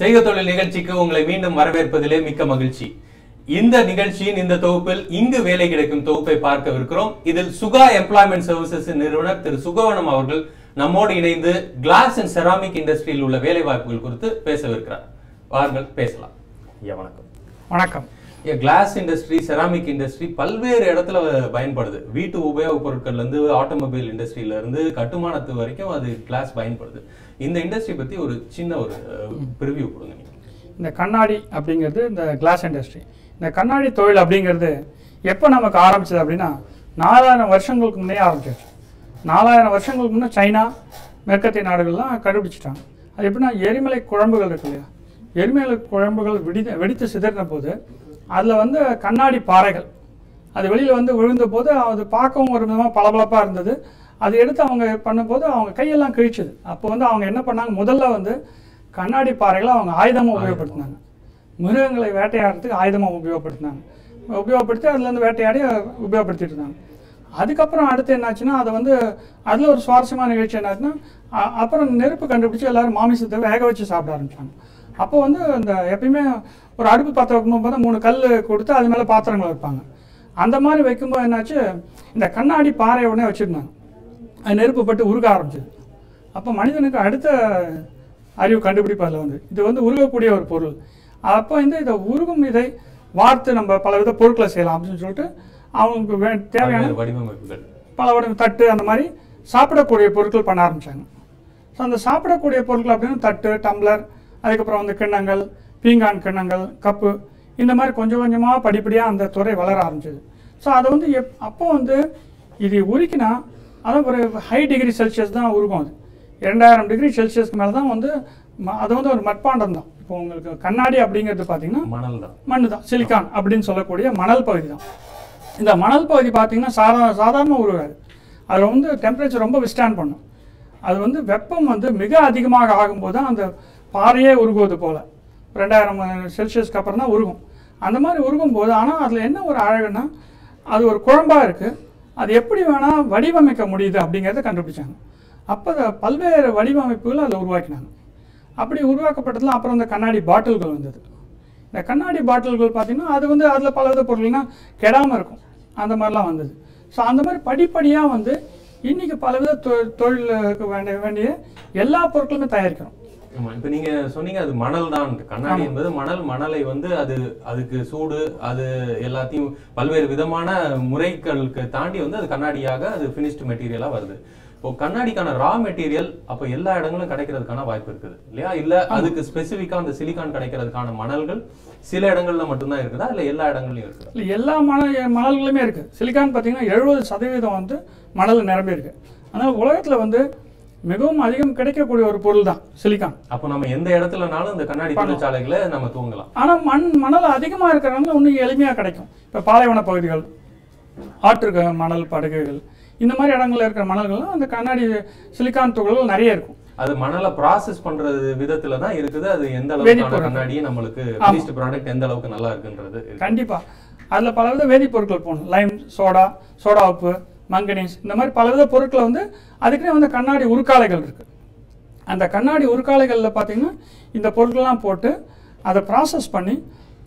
செய்க தொழில் நிகழ்ச்சிக்கு உங்களை மீண்டும் வரவேற்பதிலே மிக்க மகிழ்ச்சி. இந்த நிகழ்ச்சியின் இந்த தொகுப்பில் இங்கு வேலை கிடைக்கும் தொகுப்பை பார்க்கவிருக்கிறோம். இதில் சுகா எம்ப்ளாய்மெண்ட் சர்வீசஸ் நிறுவனர் திரு சுகவனம் அவர்கள் நம்மோடு இணைந்து கிளாஸ் அண்ட் செராமிக் இண்டஸ்ட்ரியில் உள்ள வேலை வாய்ப்புகள் குறித்து பேசவிருக்கிறார். வாருங்கள் பேசலாம். ஐயா வணக்கம். வணக்கம். கிளாஸ் இண்டஸ்ட்ரி செராமிக் இண்டஸ்ட்ரி பல்வேறு இடத்துல பயன்படுது. வீட்டு உபயோகப் பொருட்கள்ல இருந்து ஆட்டோமொபைல் இண்டஸ்ட்ரியில இருந்து கட்டுமானத்து வரைக்கும் அது கிளாஸ் பயன்படுது. இந்த இண்டஸ்ட்ரி பத்தி ஒரு சின்ன ஒரு ப்ரிவ்யூ கொடுங்க இந்த கண்ணாடி அப்படிங்கிறது இந்த கிளாஸ் இண்டஸ்ட்ரி இந்த கண்ணாடி தொழில் அப்படிங்கிறது எப்போ நமக்கு ஆரம்பிச்சது அப்படின்னா நாலாயிரம் வருஷங்களுக்கு முன்னே ஆரம்பிச்சிருச்சு நாலாயிரம் வருஷங்களுக்கு முன்னே சைனா மேற்கத்திய நாடுகள்லாம் கண்டுபிடிச்சிட்டாங்க. அது எப்படின்னா எரிமலை குழம்புகள் இருக்கு இல்லையா? எரிமலை குழம்புகள் வெடித்து வெடித்து சிதறின போது அதில் வந்து கண்ணாடி பாறைகள். அது வெளியில் வந்து விழுந்த போது அது பார்க்கவும் ஒரு விதமாக பளபளப்பாக இருந்தது. அது எடுத்து அவங்க பண்ணும்போது அவங்க கையெல்லாம் கிழிச்சுது. அப்போ வந்து அவங்க என்ன பண்ணாங்க? முதல்ல வந்து கண்ணாடி பாறைகளை அவங்க ஆயுதமாக உபயோகப்படுத்தினாங்க. மிருகங்களை வேட்டையாடுறதுக்கு ஆயுதமாக உபயோகப்படுத்தினாங்க. உபயோகப்படுத்தி அதுலேருந்து வேட்டையாடி உபயோகப்படுத்திட்டு இருந்தாங்க அதுக்கப்புறம் அடுத்து என்னாச்சுன்னா அதை வந்து அதில் ஒரு சுவாரஸ்யமான நிகழ்ச்சி என்னாச்சுன்னா அப்புறம் நெருப்பு கண்டுபிடிச்சு எல்லாரும் மாமிசத்தை வேக வச்சு சாப்பிட ஆரம்பிச்சாங்க. அப்போ வந்து இந்த எப்பயுமே ஒரு அடுப்பு பற்ற வைக்கும்போது பார்த்தா மூணு கல் கொடுத்து அது மேலே பாத்திரங்கள் வைப்பாங்க. அந்த மாதிரி வைக்கும்போது என்னாச்சு இந்த கண்ணாடி பாறை உடனே வச்சுருந்தாங்க. அது நெருப்பு பட்டு உருக ஆரம்பிச்சது. அப்போ மனிதனுக்கு அடுத்த அறிவு கண்டுபிடிப்பு அதில் வந்து இது வந்து உருகக்கூடிய ஒரு பொருள். அப்போ வந்து இதை உருகும் இதை வார்த்து நம்ம பலவித பொருட்களை செய்யலாம் அப்படின்னு சொல்லிட்டு அவங்களுக்கு வே தேவையான வடிவமைப்புகள். பல வடிவ தட்டு அந்த மாதிரி சாப்பிடக்கூடிய பொருட்கள் பண்ண ஆரம்பிச்சாங்க. ஸோ அந்த சாப்பிடக்கூடிய பொருட்கள் அப்படின்னு தட்டு டம்ளர் அதுக்கப்புறம் வந்து கிண்ணங்கள் பீங்கான் கிண்ணங்கள் கப்பு இந்த மாதிரி கொஞ்சம் கொஞ்சமாக படிப்படியாக அந்த துறை வளர ஆரம்பிச்சது. ஸோ அதை வந்து எப் அப்போ வந்து இது உருக்கினா அது ஒரு ஹை டிகிரி செல்சியஸ் தான் உருகும் அது. இரண்டாயிரம் டிகிரி செல்சியஸ்க்கு மேலே தான் வந்து ம- அது வந்து ஒரு மட்பாண்டம் தான். இப்போ உங்களுக்கு கண்ணாடி அப்படிங்கிறது பார்த்தீங்கன்னா மணல் தான். மண்ணு தான் சிலிக்கான் அப்படின்னு சொல்லக்கூடிய மணல் பகுதி தான். இந்த மணல் பகுதி பார்த்தீங்கன்னா சாதா சாதாரண உருகாது அது வந்து டெம்பரேச்சர் ரொம்ப விஸ்டாண்ட் பண்ணும். அது வந்து வெப்பம் வந்து மிக அதிகமாக ஆகும்போது தான் அந்த பாறையே உருகுவது போல. ரெண்டாயிரம் செல்சியஸ்க்கு அப்புறம் தான் உருகும். அந்த மாதிரி உருகும் போது ஆனால் அதில் என்ன ஒரு அழகுன்னா அது ஒரு குழம்பாக இருக்குது அது எப்படி வேணால் வடிவமைக்க முடியுது அப்படிங்கிறத கண்டுபிடிச்சாங்க. அப்போ பல்வேறு வடிவமைப்புகள் அதில் உருவாக்கினாங்க. அப்படி உருவாக்கப்பட்டதுலாம் அப்புறம் இந்த கண்ணாடி பாட்டில்கள் வந்தது. இந்த கண்ணாடி பாட்டில்கள் பார்த்திங்கன்னா அது வந்து அதில் பல வித பொருள்னால் கெடாமல் இருக்கும். அந்த மாதிரிலாம் வந்தது. ஸோ அந்த மாதிரி படிப்படியாக வந்து இன்னைக்கு பலவித தொ- தொழிலுக்கு வேண்டிய வேண்டிய எல்லா பொருட்களுமே தயாரிக்கிறோம். இப்ப நீங்க சொன்னீங்க அது மணல் தான். கண்ணாடி என்பது மணல். மணலை வந்து அது அதுக்கு சூடு அது எல்லாத்தையும் பல்வேறு விதமான முறைகளுக்கு தாண்டி வந்து அது கண்ணாடியாக அது ஃபினிஷ்டு மெட்டீரியலா வருது. இப்போ கண்ணாடிக்கான ரா மெட்டீரியல் அப்ப எல்லா இடங்களும் கிடைக்கிறதுக்கான வாய்ப்பு இருக்குது இல்லையா? இல்ல அதுக்கு ஸ்பெசிஃபிக்கா அந்த சிலிக்கான் கிடைக்கிறதுக்கான மணல்கள் சில இடங்கள்ல மட்டும்தான் இருக்குதா? இல்ல எல்லா இடங்கள்லயும் இருக்குதா? இல்லை எல்லா மணல் மணல்களுமே இருக்குது சிலிக்கான் பார்த்தீங்கன்னா எழுபது சதவீதம் வந்து மணல் நிரம்பி இருக்கு அதனால் உலகத்தில் வந்து மிகவும் அதிகம் கிடைக்கக்கூடிய ஒரு பொருள் தான் சிலிக்கான். அப்போ நம்ம எந்த இடத்துலனாலும் இந்த கண்ணாடி தொழிற்சாலைகளை நம்ம துவங்கலாம் ஆனால் மண் மணல் அதிகமாக இருக்கிறனால இன்னும் எளிமையாக கிடைக்கும். இப்போ பாலைவன பகுதிகள் ஆற்று மணல் படுகைகள் இந்த மாதிரி இடங்கள்ல இருக்கிற மணல்கள்லாம் அந்த கண்ணாடி சிலிக்கான் துகள்கள் நிறைய இருக்கும். அது மணலை ப்ராசஸ் பண்றது விதத்துல தான் இருக்குது. அது எந்த அளவுக்கான வேதிப்பொருட்கள். கண்ணாடி நம்மளுக்கு ஃபினிஷ்டு ப்ராடக்ட் எந்த அளவுக்கு நல்லா இருக்குன்றது. இருக்கு. கண்டிப்பாக அதில் பலவித வேதிப்பொருட்கள் போகணும் லைம் சோடா சோடா உப்பு மங்கனீஸ் இந்த மாதிரி பலவித பொருட்களை வந்து அதுக்குன்னே வந்து கண்ணாடி உருக்காலைகள் இருக்குது அந்த கண்ணாடி உருக்காலைகளில் பார்த்தீங்கன்னா இந்த பொருட்கள்லாம் போட்டு அதை ப்ராசஸ் பண்ணி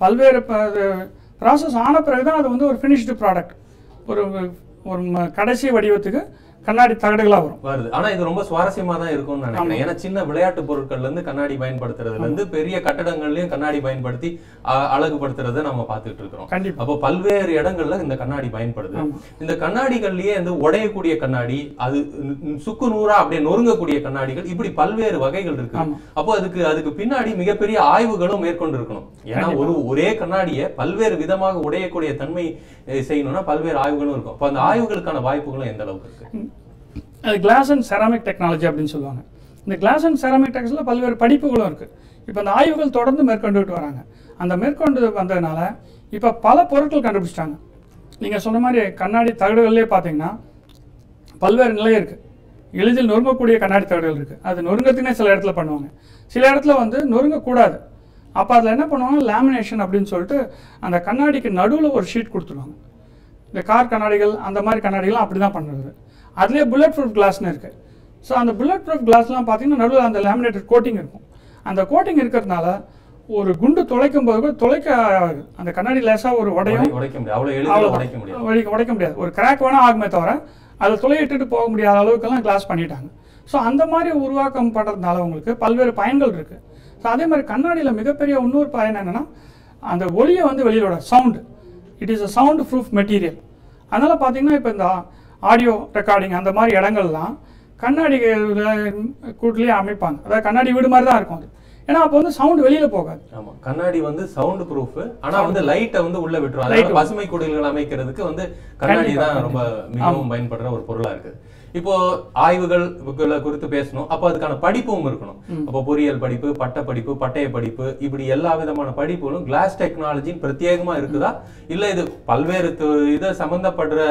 பல்வேறு ப்ராசஸ் ஆன பிறகு தான் அது வந்து ஒரு ஃபினிஷ்டு ப்ராடக்ட் ஒரு ஒரு கடைசி வடிவத்துக்கு கண்ணாடி தகடுகளாக வரும். வருது. ஆனா இது ரொம்ப சுவாரஸ்யமா தான் இருக்கும்னு நினைக்கிறேன். ஏன்னா சின்ன விளையாட்டு பொருட்கள்ல இருந்து கண்ணாடி பயன்படுத்துறதுல இருந்து பெரிய கட்டடங்கள்லயும் கண்ணாடி பயன்படுத்தி அழகுபடுத்துறதை நம்ம பார்த்துட்டு இருக்கிறோம். கண்டிப்பா. அப்போ பல்வேறு இடங்கள்ல இந்த கண்ணாடி பயன்படுது. இந்த கண்ணாடிகள்லயே வந்து உடையக்கூடிய கண்ணாடி அது சுக்கு நூறா அப்படியே நொறுங்கக்கூடிய கண்ணாடிகள் இப்படி பல்வேறு வகைகள் இருக்கு. அப்போ அதுக்கு அதுக்கு பின்னாடி மிகப்பெரிய ஆய்வுகளும் மேற்கொண்டு இருக்கணும் ஏன்னா ஒரு ஒரே கண்ணாடியை பல்வேறு விதமாக உடையக்கூடிய தன்மை செய்யணும்னா பல்வேறு ஆய்வுகளும் இருக்கும். அப்போ அந்த ஆய்வுகளுக்கான வாய்ப்புகளும் எந்த அளவுக்கு இருக்கு? அது கிளாஸ் அண்ட் செராமிக் டெக்னாலஜி அப்படின்னு சொல்லுவாங்க. இந்த கிளாஸ் அண்ட் செராமிக் டெக்னாலஜியில் பல்வேறு படிப்புகளும் இருக்குது இப்போ அந்த ஆய்வுகள் தொடர்ந்து மேற்கொண்டுட்டு வராங்க. அந்த மேற்கொண்டு வந்ததுனால இப்போ பல பொருட்கள் கண்டுபிடிச்சிட்டாங்க. நீங்கள் சொன்ன மாதிரி கண்ணாடி தகடுகள்லேயே பார்த்தீங்கன்னா பல்வேறு நிலை இருக்குது எளிதில் நொறுங்கக்கூடிய கண்ணாடி தகடுகள் இருக்குது அது நொறுங்கத்துக்குனே சில இடத்துல பண்ணுவாங்க. சில இடத்துல வந்து நொறுங்கக்கூடாது. அப்போ அதில் என்ன பண்ணுவாங்க? லேமினேஷன் அப்படின்னு சொல்லிட்டு அந்த கண்ணாடிக்கு நடுவில் ஒரு ஷீட் கொடுத்துருவாங்க. இந்த கார் கண்ணாடிகள் அந்த மாதிரி கண்ணாடிகள்லாம் அப்படி தான் பண்ணுறது. அதுலேயே புல்லட் ப்ரூஃப் கிளாஸ்னு இருக்குது ஸோ அந்த புல்லட் ப்ரூஃப் கிளாஸ்லாம் பார்த்தீங்கன்னா நடுவில் அந்த லேமினேட்டட் கோட்டிங் இருக்கும். அந்த கோட்டிங் இருக்கிறதுனால ஒரு குண்டு துளைக்கும் போது கூட துளைக்க அந்த கண்ணாடி லேசாக ஒரு உடையும் உடை- உடைக்க முடியாது. உடைக்க முடியாது. ஒரு கிராக் வேணா ஆகுமே தவிர அதை துளையிட்டுட்டு போக முடியாத அளவுக்கெல்லாம் கிளாஸ் பண்ணிட்டாங்க. ஸோ அந்த மாதிரி உருவாக்கம் பண்ணுறதுனால உங்களுக்கு பல்வேறு பயன்கள் இருக்கு. ஸோ அதே மாதிரி கண்ணாடியில் மிகப்பெரிய இன்னொரு பயன் என்னன்னா அந்த ஒளியை வந்து வெளியில விட sound it is a sound proof material அதனால் பார்த்தீங்கன்னா இப்போ இந்த ஆடியோ ரெக்கார்டிங் அந்த மாதிரி இடங்கள்லாம் கண்ணாடி கூட்டிலேயே அமைப்பாங்க. அதாவது கண்ணாடி வீடு மாதிரி தான் இருக்கும் அது. ஏன்னா அப்போ வந்து சவுண்ட் வெளியில போகாது. ஆமா. கண்ணாடி வந்து சவுண்ட் ப்ரூஃப் ஆனா வந்து லைட்டை வந்து உள்ள விட்டுரும். பசுமை குடில்கள் அமைக்கிறதுக்கு வந்து கண்ணாடி தான் ரொம்ப மிகவும் பயன்படுற ஒரு பொருளா இருக்கு. இப்போ ஆய்வுகள் குறித்து பேசணும். அப்போ அதுக்கான படிப்பும் இருக்கணும். அப்போ பொறியியல் படிப்பு பட்ட படிப்பு பட்டய படிப்பு இப்படி எல்லா விதமான படிப்புகளும் கிளாஸ் டெக்னாலஜின்னு பிரத்யேகமா இருக்குதா? இல்ல இது பல்வேறு இதை சம்பந்தப்படுற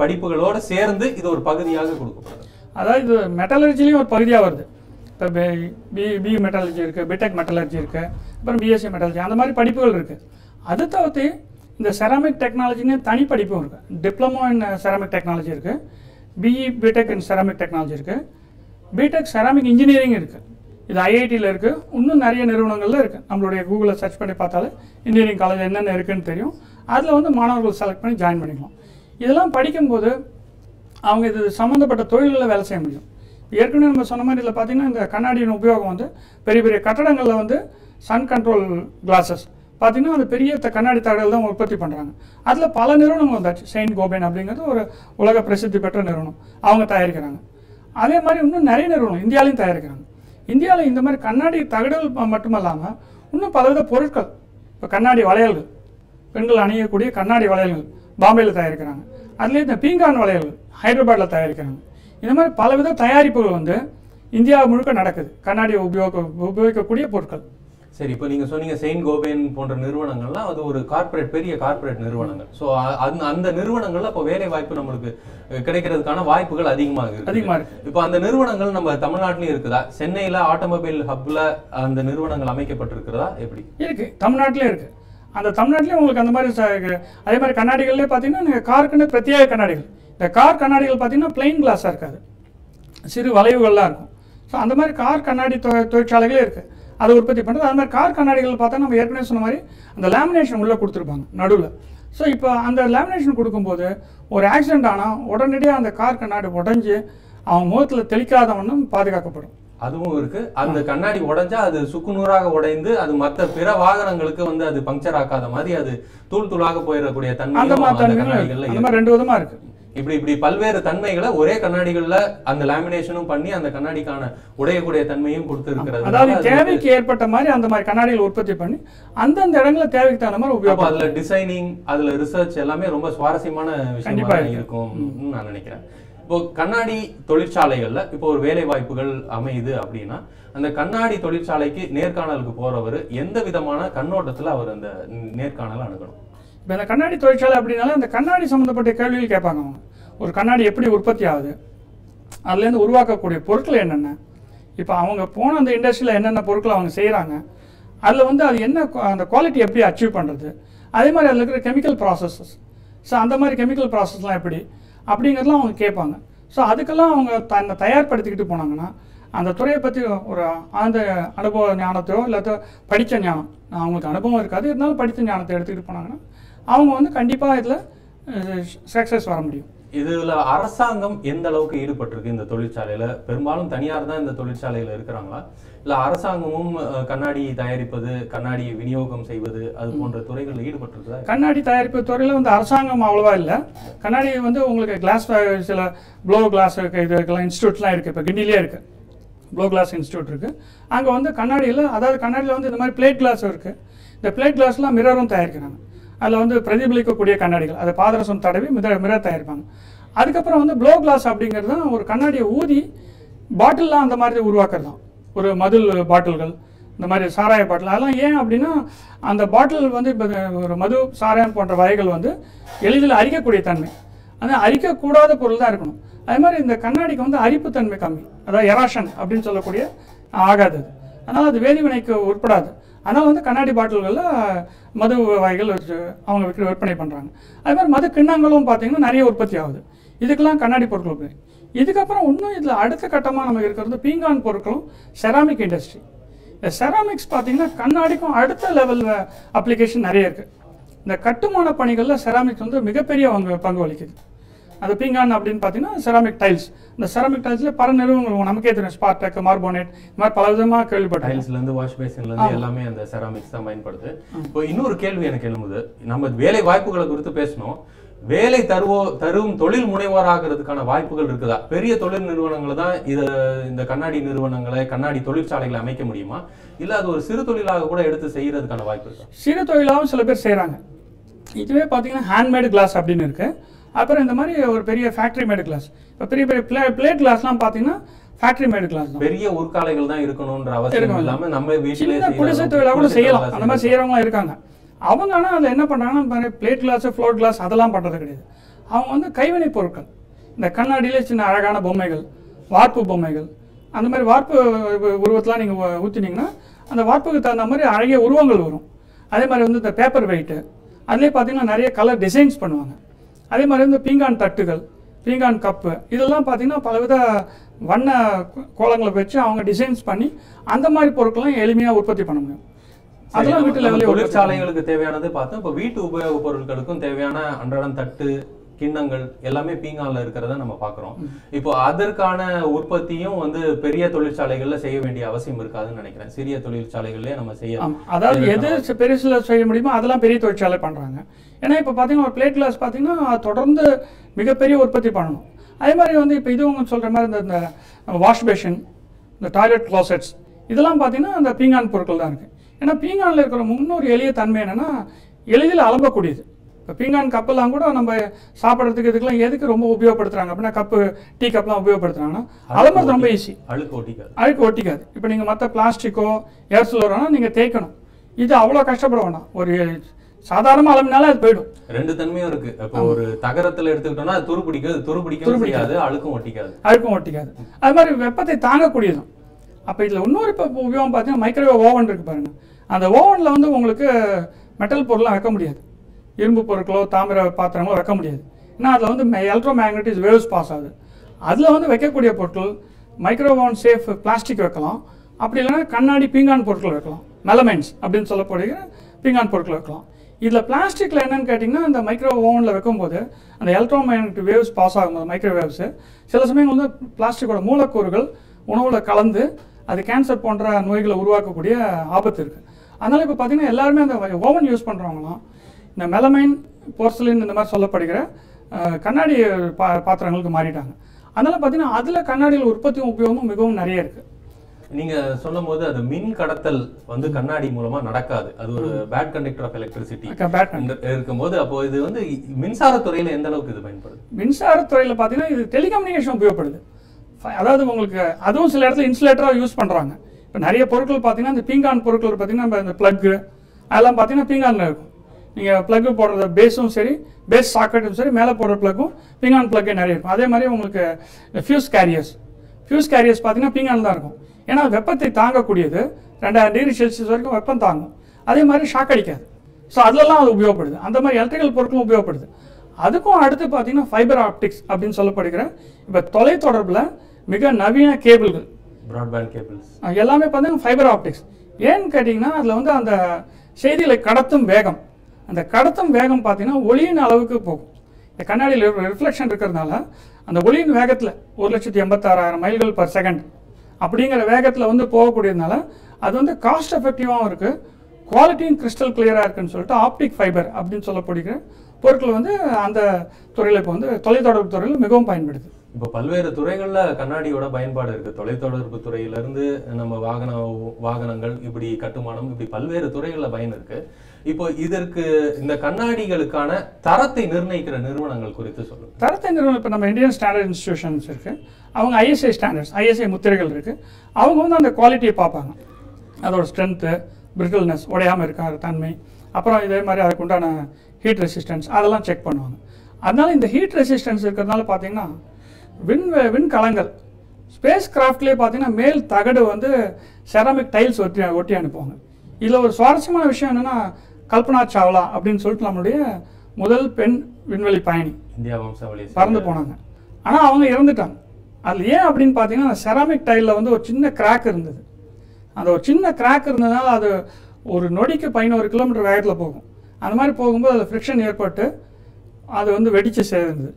படிப்புகளோட சேர்ந்து இது ஒரு பகுதியாக கொடுக்கப்படுது. அதாவது இது மெட்டலர்ஜிலையும் ஒரு பகுதியாக வருது. இப்போ பி பி மெட்டாலஜி இருக்குது பிடெக் மெட்டலர்ஜி இருக்குது அப்புறம் பிஎஸ்சி மெட்டாலஜி அந்த மாதிரி படிப்புகள் இருக்குது அது தவிர்த்து இந்த செராமிக் டெக்னாலஜின்னு தனி படிப்பும் இருக்குது டிப்ளமோ இன் செராமிக் டெக்னாலஜி இருக்குது BE B Tech in ceramic technology இருக்குது பிடெக் செராமிக் இன்ஜினியரிங் இருக்குது இது ஐஐடியில் இருக்குது இன்னும் நிறைய நிறுவனங்களில் இருக்குது நம்மளுடைய கூகுளில் சர்ச் பண்ணி பார்த்தாலே இன்ஜினியரிங் காலேஜ் என்னென்ன இருக்குதுன்னு தெரியும். அதில் வந்து மாணவர்கள் செலக்ட் பண்ணி ஜாயின் பண்ணிக்கலாம். இதெல்லாம் படிக்கும்போது அவங்க இது சம்மந்தப்பட்ட தொழில்களில் வேலை செய்ய முடியும். ஏற்கனவே நம்ம சொன்ன மாதிரி இதில் பார்த்தீங்கன்னா இந்த கண்ணாடியின் உபயோகம் வந்து பெரிய பெரிய கட்டடங்களில் வந்து சன் கண்ட்ரோல் கிளாஸஸ் பார்த்தீங்கன்னா அது பெரிய த- கண்ணாடி தகடல் தான் உற்பத்தி பண்ணுறாங்க அதில் பல நிறுவனங்கள் வந்தாச்சு. செயின்ட் கோபேன் அப்படிங்கிறது ஒரு உலக பிரசித்தி பெற்ற நிறுவனம். அவங்க தயாரிக்கிறாங்க. அதே மாதிரி இன்னும் நிறைய நிறுவனம் இந்தியாலையும் தயாரிக்கிறாங்க. இந்தியாவில் இந்த மாதிரி கண்ணாடி தகடல் மட்டுமல்லாமல் இன்னும் பலவித பொருட்கள் இப்போ கண்ணாடி வளையல்கள் பெண்கள் அணியக்கூடிய கண்ணாடி வளையல்கள் பாம்பேயில் தயாரிக்கிறாங்க. அதுலேயே இந்த பீங்கான் வளையல்கள் ஹைதராபாத்தில் தயாரிக்கிறாங்க. இந்த மாதிரி பலவித தயாரிப்புகள் வந்து இந்தியா முழுக்க நடக்குது. கண்ணாடி உபயோக உபயோகிக்கக்கூடிய பொருட்கள். சரி இப்போ நீங்க சொன்னீங்க செயின்ட் கோபேன் போன்ற நிறுவனங்கள்லாம் அது ஒரு கார்ப்பரேட் பெரிய கார்ப்பரேட் நிறுவனங்கள். ஸோ அந்த அந்த நிறுவனங்கள்ல இப்போ வேலை வாய்ப்பு நம்மளுக்கு கிடைக்கிறதுக்கான வாய்ப்புகள் அதிகமாக இருக்கு அதிகமாக இருக்குது இப்போ அந்த நிறுவனங்கள் நம்ம தமிழ்நாட்டிலயும் இருக்குதா? சென்னையில ஆட்டோமொபைல் ஹப்ல அந்த நிறுவனங்கள் அமைக்கப்பட்டிருக்கிறதா? எப்படி? இருக்கு. தமிழ்நாட்டிலே இருக்கு. அந்த தமிழ்நாட்டிலே உங்களுக்கு அந்த மாதிரி அதே மாதிரி கண்ணாடிகள்லேயே பார்த்தீங்கன்னா நீங்கள் காருக்குன்னு பிரத்யேக கண்ணாடிகள். இந்த கார் கண்ணாடிகள் பார்த்தீங்கன்னா பிளைன் கிளாஸாக இருக்காது. சிறு வளைவுகள்லாம் இருக்கும். ஸோ அந்த மாதிரி கார் கண்ணாடி தொழிற்சாலைகளே இருக்குது அதை உற்பத்தி பண்ணுறது அது மாதிரி கார் கண்ணாடிகள் பார்த்தா நம்ம ஏற்கனவே சொன்ன மாதிரி அந்த லேமினேஷன் உள்ளே கொடுத்துருப்பாங்க நடுவில். ஸோ இப்போ அந்த லேமினேஷன் கொடுக்கும்போது ஒரு ஆக்சிடென்ட் ஆனால் உடனடியாக அந்த கார் கண்ணாடி உடஞ்சி அவன் முகத்தில் தெளிக்காதவனும் பாதுகாக்கப்படும். அதுவும் இருக்கு. அந்த கண்ணாடி உடைஞ்சா அது சுக்குநூறாக உடைந்து அது மத்த பிற வாகனங்களுக்கு வந்து அது பங்க்சர் ஆக்காத மாதிரி அது தூள் தூளாக போயிடக்கூடிய அந்த மாதிரி அந்த இருக்கு. அந்த மாதிரி ரெண்டு விதமாக இருக்குது இப்படி இப்படி பல்வேறு தன்மைகளை ஒரே கண்ணாடிகள்ல அந்த லேமினேஷனும் பண்ணி அந்த கண்ணாடிக்கான உடையக்கூடிய தன்மையும் கொடுத்து அதாவது தேவைக்கு ஏற்பட்ட மாதிரி அந்த மாதிரி கண்ணாடிகள் உற்பத்தி பண்ணி அந்தந்த இடங்கள்ல தேவைக்கு தகுந்த மாதிரி உபயோகம் அதுல டிசைனிங் அதுல ரிசர்ச் எல்லாமே ரொம்ப சுவாரஸ்யமான விஷயமா இருக்கும் நான் நினைக்கிறேன். இப்போ கண்ணாடி தொழிற்சாலைகள்ல இப்போ ஒரு வேலை வாய்ப்புகள் அமையுது அப்படின்னா அந்த கண்ணாடி தொழிற்சாலைக்கு நேர்காணலுக்கு போறவர் எந்த விதமான கண்ணோட்டத்துல அவர் அந்த நேர்காணலை அணுகணும்? இப்போ இந்த கண்ணாடி தொழிற்சாலை அப்படின்னாலே அந்த கண்ணாடி சம்மந்தப்பட்ட கேள்விகள் கேட்பாங்க அவங்க. ஒரு கண்ணாடி எப்படி உற்பத்தி ஆகுது? அதுலேருந்து உருவாக்கக்கூடிய பொருட்கள் என்னென்ன? இப்போ அவங்க போன அந்த இண்டஸ்ட்ரியில் என்னென்ன பொருட்கள் அவங்க செய்கிறாங்க அதில் வந்து அது என்ன அந்த குவாலிட்டி எப்படி அச்சீவ் பண்ணுறது அதே மாதிரி அதில் இருக்கிற கெமிக்கல் ப்ராசஸஸ் ஸோ அந்த மாதிரி கெமிக்கல் ப்ராசஸ்லாம் எப்படி? அப்படிங்கிறதெல்லாம் அவங்க கேட்பாங்க. ஸோ அதுக்கெல்லாம் அவங்க தன்னை தயார்படுத்திக்கிட்டு போனாங்கன்னா அந்த துறையை பற்றி ஒரு ஆழ்ந்த அனுபவ ஞானத்தையோ இல்லாத படித்த ஞானம் அவங்களுக்கு அனுபவம் இருக்காது. இருந்தாலும் படித்த ஞானத்தை எடுத்துக்கிட்டு போனாங்கன்னா அவங்க வந்து கண்டிப்பாக இதில் சக்ஸஸ் வர முடியும். இதுல அரசாங்கம் எந்த அளவுக்கு ஈடுபட்டிருக்கு இந்த தொழிற்சாலையில? பெரும்பாலும் தனியார் தான் இந்த தொழிற்சாலையில இருக்கிறாங்களா? இல்ல அரசாங்கமும் கண்ணாடி தயாரிப்பது கண்ணாடி விநியோகம் செய்வது அது போன்ற துறைகளில் ஈடுபட்டிருக்குதா? கண்ணாடி தயாரிப்பு துறையில் வந்து அரசாங்கம் அவ்வளோவா இல்லை. கண்ணாடி வந்து உங்களுக்கு கிளாஸ் சில ப்ளோ கிளாஸ் இது இருக்கலாம் இன்ஸ்டியூட்லாம் இருக்குது இப்போ கிண்டிலே இருக்குது ப்ளோ கிளாஸ் இன்ஸ்டியூட் இருக்குது அங்கே வந்து கண்ணாடியில் அதாவது கண்ணாடியில் வந்து இந்த மாதிரி பிளேட் கிளாஸ் இருக்குது இந்த பிளேட் கிளாஸ்லாம் மிரரும் தயாரிக்கிறாங்க. அதில் வந்து பிரதிபலிக்கக்கூடிய கண்ணாடிகள். அதை பாதரசம் தடவி மித மிரர் தயாரிப்பாங்க. அதுக்கப்புறம் வந்து ப்ளோ கிளாஸ் அப்படிங்கிறது தான் ஒரு கண்ணாடியை ஊதி பாட்டில்லாம் அந்த மாதிரி உருவாக்குறது தான் ஒரு மதுள் பாட்டில்கள் இந்த மாதிரி சாராய பாட்டில் அதெல்லாம் ஏன் அப்படின்னா அந்த பாட்டில் வந்து இப்போ ஒரு மது சாராயம் போன்ற வகைகள் வந்து எளிதில் அரிக்கக்கூடிய தன்மை. ஆனால் அரிக்கக்கூடாத பொருள் தான் இருக்கணும். அதே மாதிரி இந்த கண்ணாடிக்கு வந்து அரிப்புத்தன்மை கம்மி. அதாவது எராஷன் அப்படின்னு சொல்லக்கூடிய ஆகாது அது. அதனால் அது வேதிவினைக்கு உட்படாது. அதனால் வந்து கண்ணாடி பாட்டில்களில் மது வகைகள் வச்சு அவங்க விற்க விற்பனை பண்ணுறாங்க அதே மாதிரி மது கிண்ணங்களும் பார்த்தீங்கன்னா நிறைய உற்பத்தி ஆகுது. இதுக்கெல்லாம் கண்ணாடி பொருட்கள் இதுக்கப்புறம் இன்னும் இதில் அடுத்த கட்டமாக நம்ம இருக்கிறது பீங்கான் பொருட்களும் செராமிக் இண்டஸ்ட்ரி இந்த செராமிக்ஸ் பார்த்தீங்கன்னா கண்ணாடிக்கும் அடுத்த லெவல் அப்ளிகேஷன் நிறைய இருக்குது இந்த கட்டுமான பணிகளில் செராமிக்ஸ் வந்து மிகப்பெரிய பங்கு பங்கு வகிக்குது. அது பீங்கான் அப்படின்னு பார்த்தீங்கன்னா செராமிக் டைல்ஸ் இந்த செராமிக் டைல்ஸில் பல நிறுவனங்கள் நமக்கே தெரியும். ஸ்பார்டெக் மார்போனேட் இந்த மாதிரி பல விதமாக கேள்விப்பட்டேன் டைல்ஸ்ல இருந்து வாஷ் பேசின்ல இருந்து எல்லாமே அந்த செராமிக்ஸ் தான் பயன்படுது. இப்போ இன்னொரு கேள்வி எனக்கு எழும்புது. நம்ம வேலை வாய்ப்புகளை குறித்து பேசணும். வேலை தருவோ தரும் தொழில் முனைவோராகிறதுக்கான வாய்ப்புகள் இருக்குதா? பெரிய தொழில் நிறுவனங்களை தான் இத இந்த கண்ணாடி நிறுவனங்களை கண்ணாடி தொழிற்சாலைகளை அமைக்க முடியுமா? இல்ல அது ஒரு சிறு தொழிலாக கூட எடுத்து செய்யறதுக்கான வாய்ப்பு இருக்கா? சிறு தொழிலாகவும் சில பேர் செய்கிறாங்க இதுவே பார்த்தீங்கன்னா ஹேண்ட்மேடு கிளாஸ் அப்படின்னு இருக்கு. அப்புறம் இந்த மாதிரி ஒரு பெரிய ஃபேக்ட்ரி மேடு கிளாஸ் இப்போ பெரிய பெரிய பிளே பிளேட் கிளாஸ்லாம் பார்த்தீங்கன்னா ஃபேக்ட்ரி மேடு கிளாஸ் பெரிய உருக்காலைகள் தான் இருக்கணும்ன்ற அவசியம் இருக்கணும். இல்லாம நம்ம வீட்டிலே குடிசை தொழிலாக கூட செய்யலாம். அந்த மாதிரி செய்கிறவங்களாம் இருக்காங்க. அவங்க ஆனால் அதில் என்ன பண்ணுறாங்கன்னா பிளேட் கிளாஸ் ஃப்ளோர் கிளாஸ் அதெல்லாம் பண்ணுறது கிடையாது. அவங்க வந்து கைவினை பொருட்கள். இந்த கண்ணாடியிலே சின்ன அழகான பொம்மைகள் வார்ப்பு பொம்மைகள் அந்த மாதிரி வார்ப்பு உருவத்தெலாம் நீங்கள் ஊற்றினீங்கன்னா அந்த வார்ப்புக்கு தகுந்த மாதிரி அழகிய உருவங்கள் வரும். அதே மாதிரி வந்து இந்த பேப்பர் வெயிட்டு அதுலேயே பார்த்தீங்கன்னா நிறைய கலர் டிசைன்ஸ் பண்ணுவாங்க. அதே மாதிரி வந்து பீங்கான் தட்டுகள் பீங்கான் கப்பு இதெல்லாம் பார்த்தீங்கன்னா பலவித வண்ண கோலங்களை வச்சு அவங்க டிசைன்ஸ் பண்ணி அந்த மாதிரி பொருட்கள்லாம் எளிமையாக உற்பத்தி பண்ண முடியும். அதெல்லாம் வீட்டு லெவலில் தொழிற்சாலைகளுக்கு தேவையானது பார்த்தா இப்ப வீட்டு உபயோக பொருட்களுக்கும் தேவையான அன்றாடம் தட்டு கிண்ணங்கள் எல்லாமே பீங்கான்ல இருக்கிறத நம்ம பார்க்கிறோம் இப்போ அதற்கான உற்பத்தியும் வந்து பெரிய தொழிற்சாலைகள்ல செய்ய வேண்டிய அவசியம் இருக்காதுன்னு நினைக்கிறேன். சிறிய தொழிற்சாலைகள்லயே நம்ம செய்ய ஆமா. அதாவது எது பெருசுல செய்ய முடியுமோ அதெல்லாம் பெரிய தொழிற்சாலை பண்றாங்க. ஏன்னா இப்போ பார்த்தீங்கன்னா ஒரு பிளேட் கிளாஸ் பார்த்தீங்கன்னா தொடர்ந்து மிகப்பெரிய உற்பத்தி பண்ணணும். அதே மாதிரி வந்து இப்போ இதுவும் சொல்ற மாதிரி இந்த வாஷ் பேஷன் இந்த டாய்லெட் க்ளாசெட்ஸ் இதெல்லாம் பார்த்தீங்கன்னா அந்த பீங்கான் பொருட்கள் தான் இருக்கு. ஏன்னா பீங்கானில் இருக்கிற முன்னொரு எளிய தன்மை என்னன்னா எளிதில் அலம்பக்கூடியது. இப்போ பீங்கான் கப்பெல்லாம் கூட நம்ம சாப்பிட்றதுக்கு இதுக்கெல்லாம் எதுக்கு ரொம்ப உபயோகப்படுத்துறாங்க அப்படின்னா கப்பு டீ கப்லாம் உபயோகப்படுத்துறாங்கன்னா அலம்புறது ரொம்ப ஈஸி அழுக்கு ஒட்டிக்காது. அழுக்கு ஒட்டிக்காது. இப்போ நீங்கள் மற்ற பிளாஸ்டிக்கோ ஏர் சிலோரானா நீங்கள் தேய்க்கணும். இது அவ்வளோ கஷ்டப்பட வேண்டாம் ஒரு சாதாரண அளவினால அது போயிடும். ரெண்டு தன்மையும் இருக்கு. இப்போ ஒரு தகரத்துல எடுத்துக்கிட்டோம்னா அது துரு பிடிக்காது. துரு பிடிக்கவும் செய்யாது. அழுக்கும் ஒட்டிக்காது. அழுக்கும் ஒட்டிக்காது. அது மாதிரி வெப்பத்தை தாங்கக்கூடியதும் அப்போ இதில் இன்னொரு இப்போ உபயோகம் பார்த்தீங்கன்னா மைக்ரோவேவ் ஓவன் இருக்கு பாருங்க. அந்த ஓவனில் வந்து உங்களுக்கு மெட்டல் பொருள்லாம் வைக்க முடியாது. இரும்பு பொருட்களோ தாமிர பாத்திரங்களோ வைக்க முடியாது. ஏன்னா அதில் வந்து எலக்ட்ரோ மேக்னட்டிஸ் வேவ்ஸ் பாஸ் ஆகுது. அதில் வந்து வைக்கக்கூடிய பொருட்கள் மைக்ரோவோன் சேஃப் பிளாஸ்டிக் வைக்கலாம். அப்படி இல்லைன்னா கண்ணாடி பீங்கான் பொருட்கள் வைக்கலாம். மெலமைன்ஸ் அப்படின்னு சொல்லப்படுகிற பீங்கான் பொருட்கள் வைக்கலாம். இதில் பிளாஸ்டிக்கில் என்னென்னு கேட்டிங்கன்னா அந்த மைக்ரோ ஓவனில் வைக்கும்போது அந்த எலக்ட்ரோ மேக்னட்டிக் வேவ்ஸ் பாஸ் ஆகும்போது மைக்ரோ வேவ்ஸு சில சமயம் வந்து பிளாஸ்டிக்கோட மூலக்கூறுகள் உணவில் கலந்து அது கேன்சர் போன்ற நோய்களை உருவாக்கக்கூடிய ஆபத்து இருக்குது அதனால் இப்போ பார்த்தீங்கன்னா எல்லாருமே அந்த ஓவன் யூஸ் பண்ணுறவங்களாம் இந்த மெலமைன் போர்சலின் இந்த மாதிரி சொல்லப்படுகிற கண்ணாடி பா பாத்திரங்களுக்கு மாறிட்டாங்க. அதனால் பார்த்தீங்கன்னா அதில் கண்ணாடியில் உற்பத்தியும் உபயோகமும் மிகவும் நிறைய இருக்குது நீங்க சொல்லும் போது அது மின் கடத்தல் வந்து கண்ணாடி மூலமா நடக்காது. அது ஒரு பேட் கண்டக்டர் ஆஃப் எலக்ட்ரிசிட்டி இருக்கும்போது அப்போ இது வந்து மின்சாரத்துறையில எந்த அளவுக்கு இது பயன்படுது? மின்சாரத்துறையில் பார்த்தீங்கன்னா இது டெலிகம்யூனிகேஷன் உபயோகப்படுது. அதாவது உங்களுக்கு அதுவும் சில இடத்துல இன்சுலேட்டராக யூஸ் பண்ணுறாங்க இப்போ நிறைய பொருட்கள் பார்த்தீங்கன்னா இந்த பீங்கான் பொருட்கள் பார்த்தீங்கன்னா நம்ம இந்த ப்ளக்கு அதெல்லாம் பார்த்தீங்கன்னா பீங்கானில் இருக்கும். நீங்கள் ப்ளக்கு போடுறது பேஸும் சரி பேஸ் சாக்கெட்டும் சரி மேலே போடுற ப்ளக்கும் பீங்கான் ப்ளக்கே நிறைய இருக்கும். அதே மாதிரி உங்களுக்கு ஃபியூஸ் கேரியர்ஸ் ஃபியூஸ் கேரியர்ஸ் பார்த்தீங்கன்னா பீங்கான் தான் இருக்கும். ஏன்னா வெப்பத்தை தாங்கக்கூடியது. ரெண்டாயிரம் டிகிரி செல்சியஸ் வரைக்கும் வெப்பம் தாங்கும். அதே மாதிரி ஷாக் அடிக்காது. ஸோ அதுலலாம் அது உபயோகப்படுது. அந்த மாதிரி எலக்ட்ரிக்கல் பொருட்களும் உபயோகப்படுது. அதுக்கும் அடுத்து பார்த்தீங்கன்னா ஃபைபர் ஆப்டிக்ஸ் அப்படின்னு சொல்லப்படுகிற இப்போ தொலைத்தொடர்பில் மிக நவீன கேபிள்கள். பிராட்பேண்ட் கேபிள்ஸ் எல்லாமே பார்த்தீங்கன்னா ஃபைபர் ஆப்டிக்ஸ் ஏன்னு கேட்டிங்கன்னா அதில் வந்து அந்த செய்திகளை கடத்தும் வேகம். அந்த கடத்தும் வேகம் பார்த்தீங்கன்னா ஒளியின் அளவுக்கு போகும். இந்த கண்ணாடியில் ரிஃப்ளெக்ஷன் இருக்கிறதுனால அந்த ஒளியின் வேகத்தில் ஒரு லட்சத்தி எண்பத்தாறாயிரம் மைல்கள் பர் செகண்ட் அப்படிங்கிற வேகத்தில் வந்து போகக்கூடியதுனால அது வந்து காஸ்ட் எஃபெக்டிவாகவும் இருக்குது குவாலிட்டியும் கிறிஸ்டல் கிளியராக இருக்குன்னு சொல்லிட்டு ஆப்டிக் ஃபைபர் அப்படின்னு சொல்லப்படுகிற பொருட்கள் வந்து அந்த துறையில் இப்போ வந்து தொலைத்தொடர்பு துறையில் மிகவும் பயன்படுது. இப்போ பல்வேறு துறைகளில் கண்ணாடியோட பயன்பாடு இருக்குது தொலைத்தொடர்பு துறையிலேருந்து நம்ம வாகன வாகனங்கள் இப்படி கட்டுமானம் இப்படி பல்வேறு துறைகளில் பயன் இருக்குது இப்போ இதற்கு இந்த கண்ணாடிகளுக்கான தரத்தை நிர்ணயிக்கிற நிறுவனங்கள் குறித்து சொல்லுங்கள் தரத்தை நிறுவனம் இப்போ நம்ம இந்தியன் ஸ்டாண்டர்ட் இன்ஸ்டிடியூஷன்ஸ் இருக்குது அவங்க ஐஎஸ்ஐ ஸ்டாண்டர்ட்ஸ் ஐஎஸ்ஐ முத்திரைகள் இருக்குது அவங்க வந்து அந்த குவாலிட்டியை பார்ப்பாங்க. அதோட ஸ்ட்ரென்த்து பிரிட்டில்னஸ் உடையாமல் இருக்காது தன்மை. அப்புறம் இதே மாதிரி அதுக்கு உண்டான ஹீட் ரெசிஸ்டன்ஸ் அதெல்லாம் செக் பண்ணுவாங்க. அதனால் இந்த ஹீட் ரெசிஸ்டன்ஸ் இருக்கிறதுனால பார்த்தீங்கன்னா விண் விண்கலங்கள் ஸ்பேஸ் கிராஃப்ட்லேயே பார்த்தீங்கன்னா மேல் தகடு வந்து செராமிக் டைல்ஸ் ஒட்டி ஒட்டி அனுப்புவாங்க. இதில் ஒரு சுவாரஸ்யமான விஷயம் என்னென்னா கல்பனா சாவ்லா அப்படின்னு சொல்லிட்டு நம்மளுடைய முதல் பெண் விண்வெளி பயணி. இந்தியா வம்சாவளி பறந்து போனாங்க. ஆனால் அவங்க இறந்துட்டாங்க. அதில் ஏன் அப்படின்னு பார்த்தீங்கன்னா செராமிக் டைலில் வந்து ஒரு சின்ன கிராக் இருந்தது. அந்த ஒரு சின்ன கிராக் இருந்ததுனால அது ஒரு நொடிக்கு பதினோரு கிலோமீட்டர் வேகத்தில் போகும். அந்த மாதிரி போகும்போது அதில் ஃப்ரிக்ஷன் ஏற்பட்டு அது வந்து வெடிச்சு சேர்ந்தது.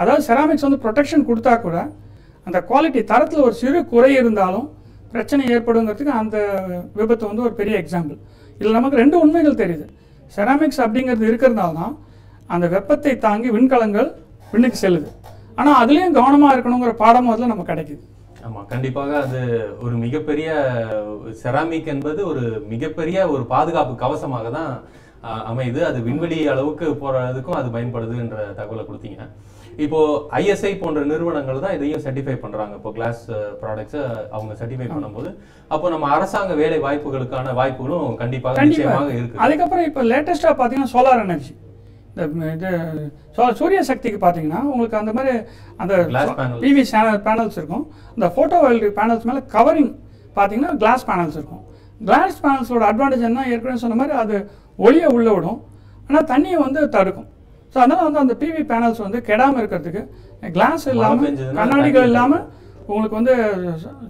அதாவது செராமிக்ஸ் வந்து ப்ரொடெக்ஷன் கொடுத்தா கூட அந்த குவாலிட்டி தரத்தில் ஒரு சிறு குறை இருந்தாலும் பிரச்சனை ஏற்படுங்கிறதுக்கு அந்த விபத்து வந்து ஒரு பெரிய எக்ஸாம்பிள் இதில் நமக்கு ரெண்டு உண்மைகள் தெரியுது. செராமிக்ஸ் அப்படிங்கிறது இருக்கிறதுனால தான் அந்த வெப்பத்தை தாங்கி விண்கலங்கள் விண்ணுக்கு செல்லுது. ஆனால் அதுலேயும் கவனமாக இருக்கணுங்கிற பாடமும் அதில் நமக்கு கிடைக்குது. ஆமாம் கண்டிப்பாக அது ஒரு மிகப்பெரிய செராமிக் என்பது ஒரு மிகப்பெரிய ஒரு பாதுகாப்பு கவசமாக தான் அமையுது அது விண்வெளி அளவுக்கு போறதுக்கும் அது பயன்படுதுன்ற தகவலை கொடுத்தீங்க. இப்போ ஐஎஸ்ஐ போன்ற நிறுவனங்கள் தான் இதையும் சர்டிஃபை பண்றாங்க. இப்போ கிளாஸ் ப்ராடக்ட்ஸை அவங்க சர்டிஃபை பண்ணும்போது. அப்போ நம்ம அரசாங்க வேலை வாய்ப்புகளுக்கான வாய்ப்புகளும் கண்டிப்பாக நிச்சயமாக இருக்கு அதுக்கப்புறம் இப்போ லேட்டஸ்ட்டாக பார்த்தீங்கன்னா சோலார் எனர்ஜி இந்த இது சூரிய சக்திக்கு பார்த்தீங்கன்னா உங்களுக்கு அந்த மாதிரி அந்த panels. பிவி பேனல்ஸ் இருக்கும். அந்த ஃபோட்டோ பேனல்ஸ் மேலே கவரிங் பார்த்தீங்கன்னா கிளாஸ் பேனல்ஸ் இருக்கும். கிளாஸ் பேனல்ஸோட அட்வான்டேஜ் என்ன? ஏற்கனவே சொன்ன மாதிரி அது ஒளியை உள்ள விடும். ஆனால் தண்ணியை வந்து தடுக்கும். ஸோ அதனால் வந்து அந்த பிவி பேனல்ஸ் வந்து கெடாமல் இருக்கிறதுக்கு கிளாஸ் இல்லாமல் கண்ணாடிகள் இல்லாமல் உங்களுக்கு வந்து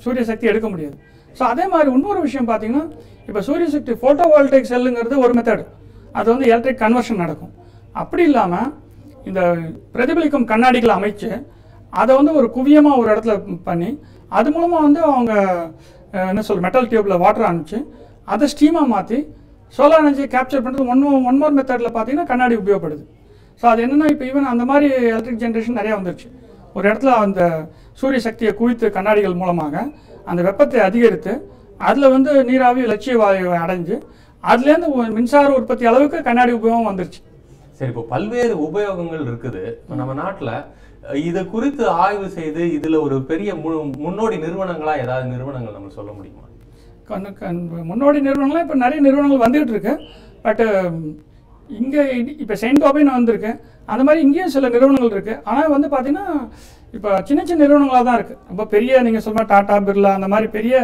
சூரிய சக்தி எடுக்க முடியாது. ஸோ அதே மாதிரி இன்னொரு விஷயம் பார்த்தீங்கன்னா இப்போ சூரிய சக்தி ஃபோட்டோ வோல்டேக் செல்லுங்கிறது ஒரு மெத்தட் அது வந்து எலக்ட்ரிக் கன்வர்ஷன் நடக்கும். அப்படி இல்லாமல் இந்த பிரதிபலிக்கும் கண்ணாடிகளை அமைச்சு அதை வந்து ஒரு குவியமாக ஒரு இடத்துல பண்ணி அது மூலமாக வந்து அவங்க என்ன சொல் மெட்டல் டியூப்பில் வாட்டர் அனுப்பிச்சு அதை ஸ்டீமாக மாற்றி சோலார் எனர்ஜியை கேப்சர் பண்ணுறது ஒன் ஒன் மோர் மெத்தடில் பார்த்தீங்கன்னா கண்ணாடி உபயோகப்படுது. ஸோ அது என்னென்னா இப்போ ஈவன் அந்த மாதிரி எலக்ட்ரிக் ஜென்ரேஷன் நிறையா வந்துருச்சு. ஒரு இடத்துல அந்த சூரிய சக்தியை குவித்து கண்ணாடிகள் மூலமாக அந்த வெப்பத்தை அதிகரித்து அதில் வந்து நீராவி லட்சிய வாயுவை அடைஞ்சு அதுலேருந்து மின்சார உற்பத்தி அளவுக்கு கண்ணாடி உபயோகம் வந்துருச்சு. சரி இப்போ பல்வேறு உபயோகங்கள் இருக்குது. இப்போ நம்ம நாட்டில் இதை குறித்து ஆய்வு செய்து இதில் ஒரு பெரிய மு- முன்னோடி நிறுவனங்களாக ஏதாவது நிறுவனங்கள் நம்ம சொல்ல முடியுமா? முன்னோடி நிறுவனங்கள்லாம் இப்போ நிறைய நிறுவனங்கள் வந்துகிட்டு இருக்கு. பட்டு இங்கே இப்போ செயின்ட் கோபின்னு வந்திருக்கேன். அந்த மாதிரி இங்கேயும் சில நிறுவனங்கள் இருக்கு. ஆனால் வந்து பார்த்தீங்கன்னா இப்போ சின்ன சின்ன நிறுவனங்களாக தான் இருக்கு. ரொம்ப பெரிய நீங்கள் சொல்ற டாடா பிர்லா அந்த மாதிரி பெரிய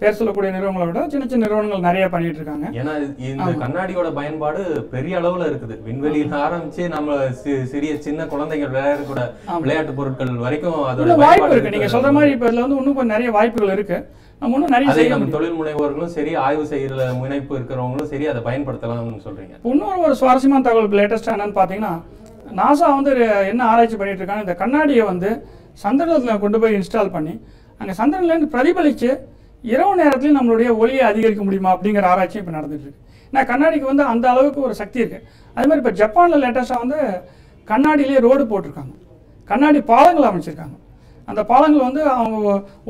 பேர் சொல்லக்கூடிய நிறுவனங்களை விட சின்ன சின்ன நிறுவனங்கள் நிறைய பண்ணிட்டு இருக்காங்க. ஏன்னா இந்த கண்ணாடியோட பயன்பாடு பெரிய அளவுல இருக்குது. விண்வெளியில ஆரம்பிச்சு நம்ம சிறிய சின்ன குழந்தைகள் விளையாடக்கூட விளையாட்டு பொருட்கள் வரைக்கும் அதோட வாய்ப்பு இருக்கு. நீங்க சொல்ற மாதிரி இப்போ இதில் வந்து இன்னும் நிறைய வாய்ப்புகள் இருக்கு. நம்ம இன்னும் நிறைய செய்ய நம்ம தொழில் முனைவோர்களும் சரி ஆய்வு செய்யற முனைப்பு இருக்கிறவங்களும் சரி அதை பயன்படுத்தலாம்னு சொல்றீங்க. இன்னொரு ஒரு சுவாரஸ்யமான தகவல் லேட்டஸ்ட் என்னன்னு பார்த்தீங்கன்னா நாசா வந்து என்ன ஆராய்ச்சி பண்ணிட்டு இருக்காங்க? இந்த கண்ணாடியை வந்து சந்திரனத்தில் கொண்டு போய் இன்ஸ்டால் பண்ணி அங்கே சந்திரன்லேருந்து பிரதிபலித்து இரவு நேரத்துலையும் நம்மளுடைய ஒளியை அதிகரிக்க முடியுமா அப்படிங்கிற ஆராய்ச்சி இப்போ நடந்துட்டு இருக்கு. ஏன்னா கண்ணாடிக்கு வந்து அந்த அளவுக்கு ஒரு சக்தி இருக்குது அதுமாதிரி இப்போ ஜப்பானில் லேட்டஸ்ட்டாக வந்து கண்ணாடியிலே ரோடு போட்டிருக்காங்க. கண்ணாடி பாலங்கள் அமைச்சிருக்காங்க. அந்த பாலங்கள் வந்து அவங்க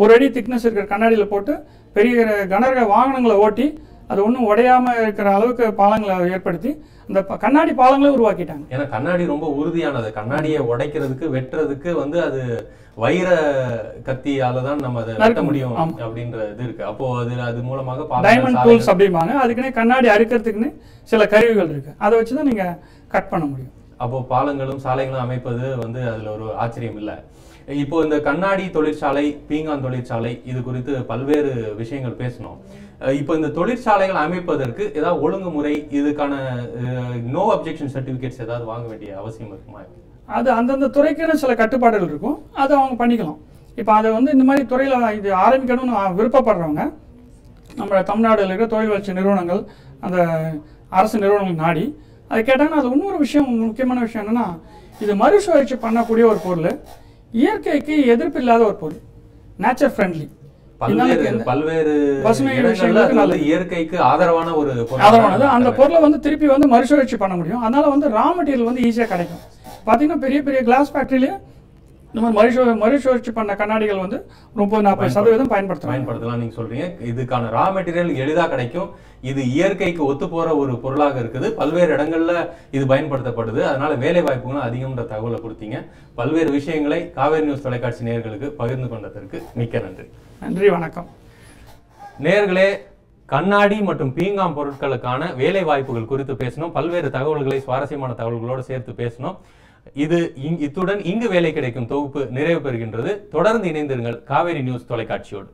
ஒரு அடி திக்னஸ் இருக்கிற கண்ணாடியில் போட்டு பெரிய கனரக வாகனங்களை ஓட்டி அது ஒன்றும் உடையாம இருக்கிற அளவுக்கு பாலங்களை ஏற்படுத்தி அந்த கண்ணாடி பாலங்களே உருவாக்கிட்டாங்க. ஏன்னா கண்ணாடி ரொம்ப உறுதியானது. கண்ணாடியை உடைக்கிறதுக்கு வெட்டுறதுக்கு வந்து அது வைர கத்தியால தான் நம்ம அதை வெட்ட முடியும். அப்படின்ற இது இருக்கு. அப்போ அது அது மூலமாக டைமண்ட் டூல்ஸ் அப்படிம்பாங்க. அதுக்குன்னே கண்ணாடி அறுக்கிறதுக்குன்னு சில கருவிகள் இருக்கு. அதை வச்சு தான் நீங்கள் கட் பண்ண முடியும். அப்போ பாலங்களும் சாலைகளும் அமைப்பது வந்து அதுல ஒரு ஆச்சரியம் இல்லை. இப்போ இந்த கண்ணாடி தொழிற்சாலை பீங்கான் தொழிற்சாலை இது குறித்து பல்வேறு விஷயங்கள் பேசணும் இப்போ இந்த தொழிற்சாலைகள் அமைப்பதற்கு ஏதாவது ஒழுங்குமுறை இதுக்கான நோ அப்ஜெக்ஷன் சர்டிஃபிகேட்ஸ் ஏதாவது வாங்க வேண்டிய அவசியம் இருக்குமா? அது அந்தந்த துறைக்கான சில கட்டுப்பாடுகள் இருக்கும். அதை அவங்க பண்ணிக்கலாம். இப்போ அதை வந்து இந்த மாதிரி துறையில் இது ஆரம்பிக்கணும்னு விருப்பப்படுறவங்க நம்ம தமிழ்நாடுல இருக்கிற தொழில் வளர்ச்சி நிறுவனங்கள் அந்த அரசு நிறுவனங்கள் நாடி அது கேட்டாங்கன்னா அது இன்னொரு விஷயம் முக்கியமான விஷயம் என்னென்னா இது மறுசுழற்சி பண்ணக்கூடிய ஒரு பொருள் இயற்கைக்கு எதிர்ப்பு இல்லாத ஒரு பொருள் நேச்சர் ஃப்ரெண்ட்லி பல்வேறு பல்வேறு பசுமை. இயற்கைக்கு ஆதரவான ஒரு ஆதரவானது. அந்த பொருளை வந்து திருப்பி வந்து மறுசுழற்சி பண்ண முடியும். அதனால வந்து ரா மெட்டீரியல் வந்து ஈஸியாக கிடைக்கும். பார்த்தீங்கன்னா பெரிய பெரிய கிளாஸ் ஃபேக்ட்ரிலேயே இந்த மாதிரி மறுசு மறுசுழற்சி பண்ண கண்ணாடிகள் வந்து முப்பது நாற்பது சதவீதம் பயன்படுத்தலாம். நீங்க சொல்றீங்க. இதுக்கான ரா மெட்டீரியல் எளிதா கிடைக்கும். இது இயற்கைக்கு ஒத்து போற ஒரு பொருளாக இருக்குது. பல்வேறு இடங்கள்ல இது பயன்படுத்தப்படுது. அதனால வேலை வாய்ப்புகளும் அதிகம்ன்ற தகவலை கொடுத்தீங்க. பல்வேறு விஷயங்களை காவேரி நியூஸ் தொலைக்காட்சி நேயர்களுக்கு பகிர்ந்து கொண்டதற்கு மிக்க நன்றி. நன்றி வணக்கம். நேர்களே கண்ணாடி மற்றும் பீங்காம் பொருட்களுக்கான வேலை வாய்ப்புகள் குறித்து பேசணும் பல்வேறு தகவல்களை சுவாரஸ்யமான தகவல்களோடு சேர்த்து பேசணும் இது இங்- இத்துடன் இங்கு வேலை கிடைக்கும் தொகுப்பு நிறைவு பெறுகின்றது. தொடர்ந்து இணைந்திருங்கள் காவேரி நியூஸ் தொலைக்காட்சியோடு.